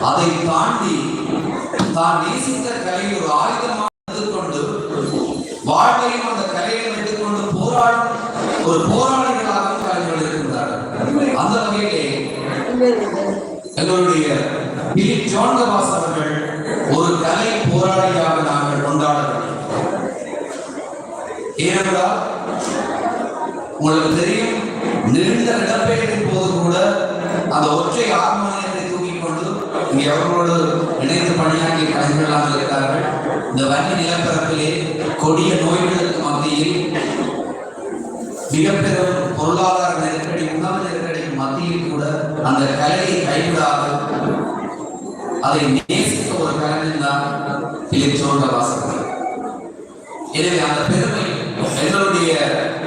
அதை தாண்டி தான் நேசித்த கலையை ஒரு ஆயுதமாக எடுத்துக்கொண்டு வாழ்வையும் அந்த கலையை எடுத்துக்கொண்டு போராடும் ஒரு போராளிகளாக கலைஞர்கள் இருக்கின்றார்கள். அந்த வகையிலே எங்களுடைய பிலிப் ஜோன்கவாஸ் அவர்கள் ஒரு கலை போராளியாக நாங்கள் கொண்டாட ஏனென்றால் உங்களுக்கு தெரியும் நெருந்த இடப்பெயரின் போது கூட அந்த ஒற்றை ஆர்மனியத்தை இங்கே அவர்களோடு இணைந்து பணியாற்றி கலைஞர்களாக இருக்கிறார்கள். இந்த வன்னி நிலப்பரப்பிலே கொடிய நோய்களுக்கு மத்தியில் மிகப்பெரும் பொருளாதார நெருக்கடி உணவு நெருக்கடிக்கு மத்தியில் கூட அந்த கலையை கைவிடாத அதை நேசித்த ஒரு கலைஞன் தான் பிலிப் சோழவாசகர் எனவே அந்த பெருமை எங்களுடைய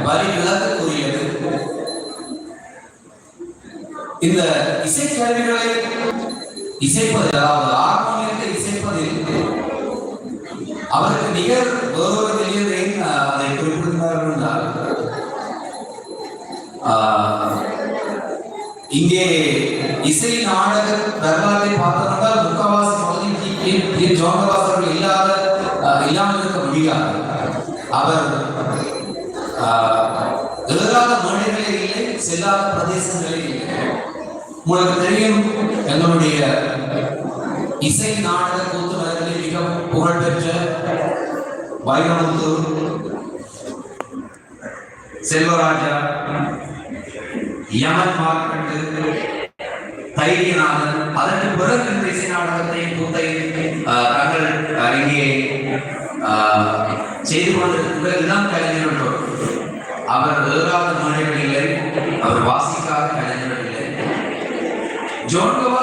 வரி விளக்கக்கூடியது இந்த இசைக்கருவிகளை இசைப்பது அதாவது ஹார்மோனியத்தை இசைப்பதில் அவருக்கு நிகர் வேறொரு வெளியதையும் அதை குறிப்பிடுகிறார்கள் என்றால் இங்கே இசை நாடக வரலாற்றை பார்த்தோம்னால் முக்கவாசி பகுதிக்கு ஜோகவாசர்கள் இல்லாத இல்லாமல் இருக்க முடியாது. அவர் எழுதாத மேடைகளே இல்லை செல்லாத பிரதேசங்களே இல்லை. உங்களுக்கு தெரியும் எங்களுடைய இசை நாடக கூத்து கூத்துநர்களில் மிகவும் புகழ்பெற்ற வைரமுத்து செல்வராஜா யமன் மார்க்கண்டு தைரியநாதன் அதற்கு பிறகு இந்த இசை நாடகத்தை கூத்தை தங்கள் ஆஹ், இங்கே செய்து கொண்டிருக்கின்ற இளம் கலைஞர்கள் அவர் ஏறாத மொழிகள் இல்லை அவர் வாசிக்காத கலைஞர்கள் இல்லை. ஜோன்கவா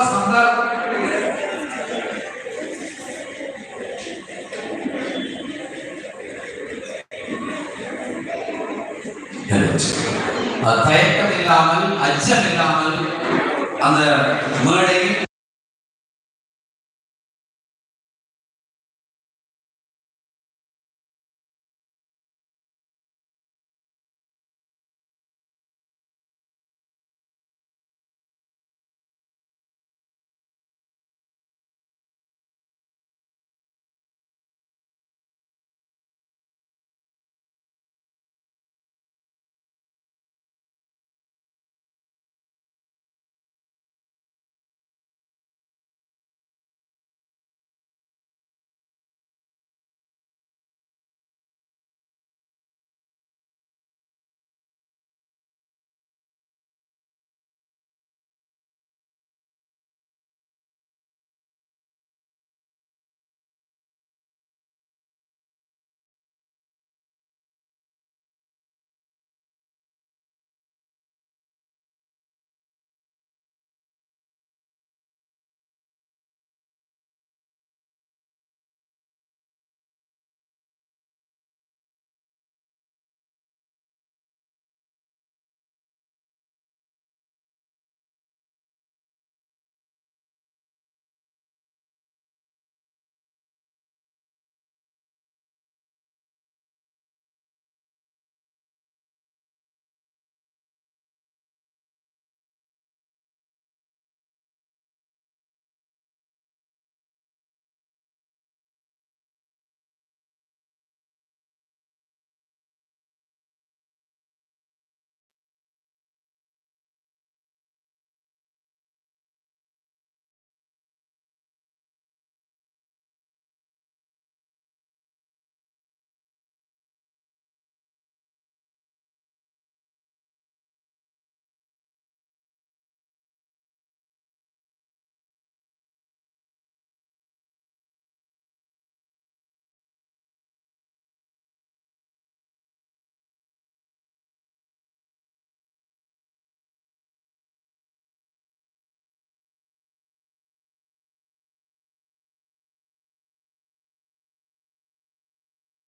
அஹ் தயக்கம் இல்லாமல் அச்சம் இல்லாமல் அந்த மேடையில்